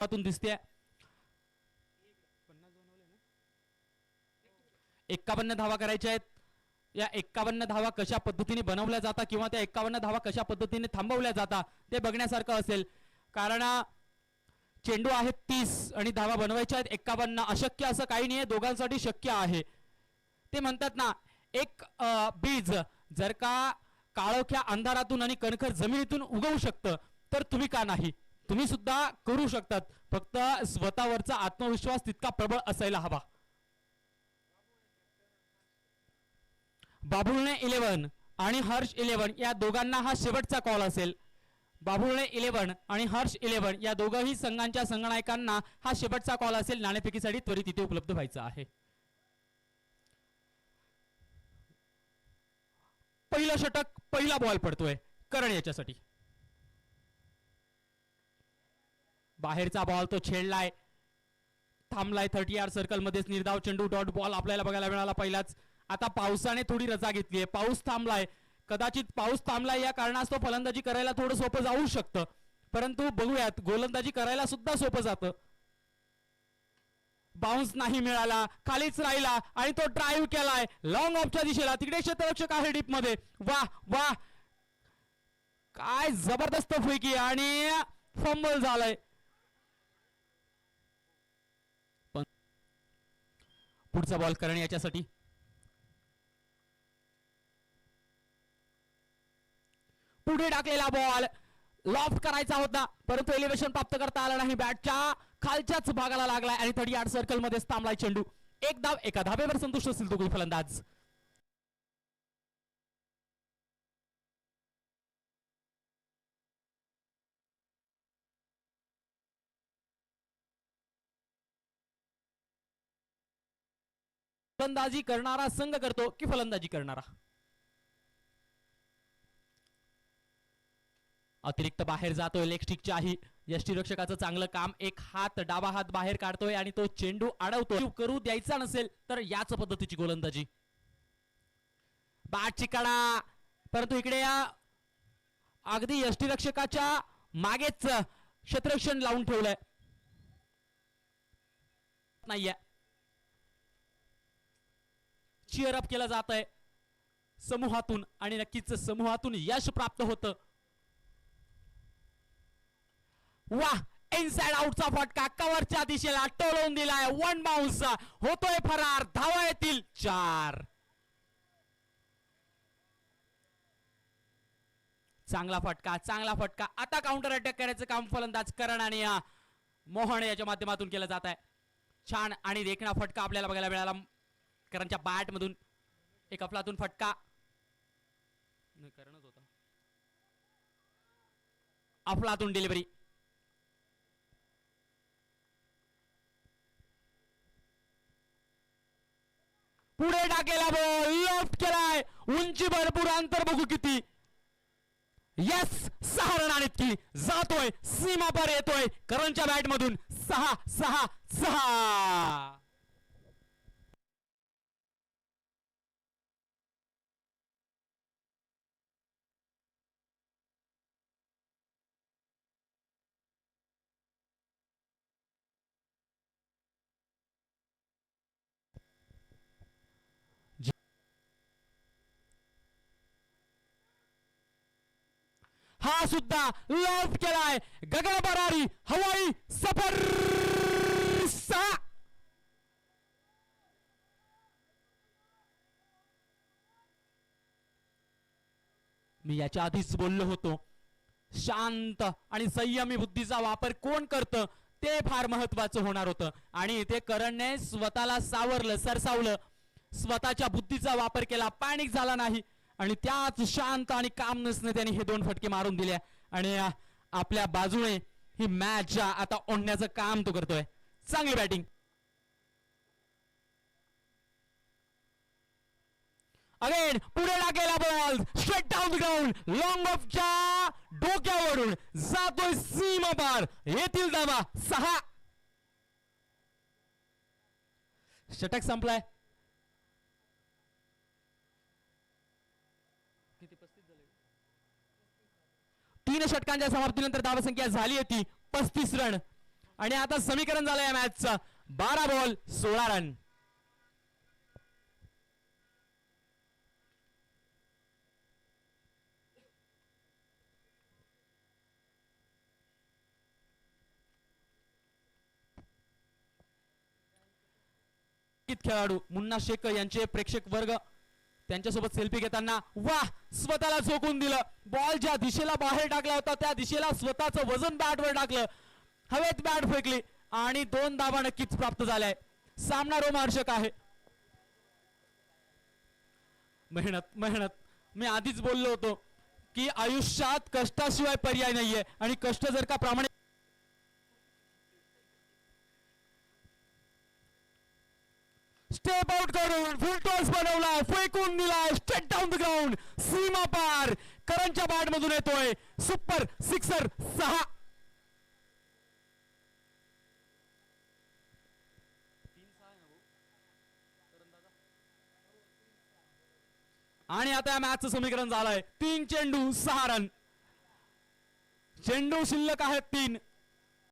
हातून दिसते एक्कावन्न धावा करायच्या आहेत. या एक्कावन्न धावा कशा पद्धतीने बनवल्या जातात किंवा त्या एक्कावन्न धावा कशा पद्धतीने थांबवल्या जातात ते बघण्यासारखं असेल. कारण चेंडू आहेत तीस आणि धावा बनवायच्या आहेत एक्कावन्न. अशक्य असं काही नाही दोघांसाठी शक्य आहे. ते म्हणतात ना एक बीज जर का काळोख्या अंधारातून आणि कणखर जमिनीतून उगवू शकतं तर तुम्ही का नाही? तुम्ही सुद्धा करू शकतात. फक्त स्वतःवरचा आत्मविश्वास तितका प्रबळ असायला हवा. बाबुळणे इलेव्हन आणि हर्ष इलेव्हन या दोघांना हा शेवटचा कॉल असेल. बाबुळणे इलेव्हन आणि हर्ष इलेव्हन या दोघंही संघांच्या संगणायकांना हा शेवटचा कॉल असेल. नाणेफेकीसाठी त्वरित इथे उपलब्ध व्हायचा आहे. पहिलं षटक पहिला बॉल पडतोय. करण याच्यासाठी. बाहेरचा बॉल तो छेडलाय. थांबलाय थर्टी आर सर्कल मध्येच निर्धाव चेंडू डॉट बॉल आपल्याला बघायला मिळाला पहिलाच. आता पावसाने थोडी रजा घेतलीये पाऊस थांबलाय. कदाचित पाऊस थांबलाय या कारणास्तव फलंदाजी करायला थोडं सोपं जाऊ शकतं. परंतु बघूयात गोलंदाजी करायला सुद्धा सोपं जातं. बाउन्स नाही मिळाला. खालीच राहिला आणि तो ड्राईव्ह केलाय. लॉंग ऑफच्या दिशेला. तिकडे क्षेत्ररक्षक आहे डीपमध्ये. वा वा काय जबरदस्त फुकी आणि फंबल झालाय. पुढचा बॉल करणे याच्यासाठी. पुढे टाकलेला बॉल. लॉफ्ट करायचा होता परंतु एलिव्हेशन प्राप्त करता आला नाही बॅटच्या खालच्याच भागाला लागलाय आणि थर्टी आठ सर्कलमध्ये थांबलाय चेंडू. एक धाव एका धावेवर संतुष्ट असतील दोघे फलंदाज फलंदाजी करणारा संघ करतो की फलंदाजी करणारा? अतिरिक्त बाहेर जातोय लेग स्टिकच्याही यष्टीरक्षकाचं चांगलं काम. एक हात डावा हात बाहेर काढतोय आणि तो चेंडू अडवतो करू द्यायचा नसेल तर याच पद्धतीची गोलंदाजी. बाटची कडा परंतु इकडे या अगदी यष्टीरक्षकाच्या मागेच क्षेत्ररक्षण लावून ठेवलंय. नाहीये. चिअर अप केलं जात आहे. समूहातून आणि नक्कीच समूहातून यश प्राप्त होतं. वा इनसाइड आउटचा फटका कव्हरच्या दिशेला टोलवून दिलाय. वन बाउन्स होतोय फरार. धावा येतील चार. चांगला फटका चांगला फटका. आता काउंटर अटॅक करायचं काम फलंदाज करण आणि मोहन याच्या माध्यमातून केलं जात आहे. छान आणि देखणा फटका आपल्याला बघायला मिळाला. करणच्या बॅटमधून एक अफलातून फटका. करणच होता. अफलातून डिलिव्हरी पुढे टाकलेला बॉल लेफ्ट केलाय. उंची भरपूर अंतर बघू किती. यस सहा रन की. जातोय सीमा पर येतोय. करणच्या बॅट मधून सहा सहा सहा. हा सुद्धा लॉफ केलाय. गगन बरारी हवाई सफर मी याच्या आधीच बोललो होतो. शांत आणि संयमी बुद्धीचा वापर कोण करतं ते फार महत्वाचं होणार होतं. आणि इथे करणने स्वतःला सावरलं सरसावलं. स्वतःच्या बुद्धीचा वापर केला पॅनिक झाला नाही. आणि त्याच शांत आणि काम नसणे त्यांनी हे दोन फटके मारून दिले. आणि आपल्या बाजूने ही मॅच आता ओढण्याचं काम तो करतोय. चांगली बॅटिंग अगेन पुढे लागलेला ball straight down ground long ऑफच्या डोक्यावरून जातोय सीमा पार. येथील धावा सहा. षटक संपलाय. तीन षटकांच्या समाप्तीनंतर धावसंख्या झाली होती पस्तीस रन. आणि आता समीकरण झालं या मॅचचं. बारा बॉल सोळा रन. कित खेळाडू मुन्ना शेख यांचे प्रेक्षक वर्ग त्यांच्यासोबत सेल्फी घेताना वा स्वतःला झोकून दिलं. बॉल ज्या दिशेला बाहेर टाकला होता त्या दिशेला स्वतःचं वजन बॅटवर टाकलं. हवेत बॅट फेकली आणि दोन धावा नक्कीच प्राप्त झाल्या. सामना रोमांचक आहे. मेहनत मेहनत. मी आधीच बोललो होतो की आयुष्यात कष्टाशिवाय पर्याय नाहीये आणि कष्ट जर का प्रामाणिक स्टेप आउट करून फुल टॉस बनवला फेकून दिला स्ट्रेट डाऊन द ग्राउंड सीमा पार. करणच्या बॅट मधून येतोय. सुपर सिक्सर सहा. आणि आता या मॅचचं समीकरण झालंय. तीन चेंडू सहा रन चेंडू शिल्लक आहेत तीन.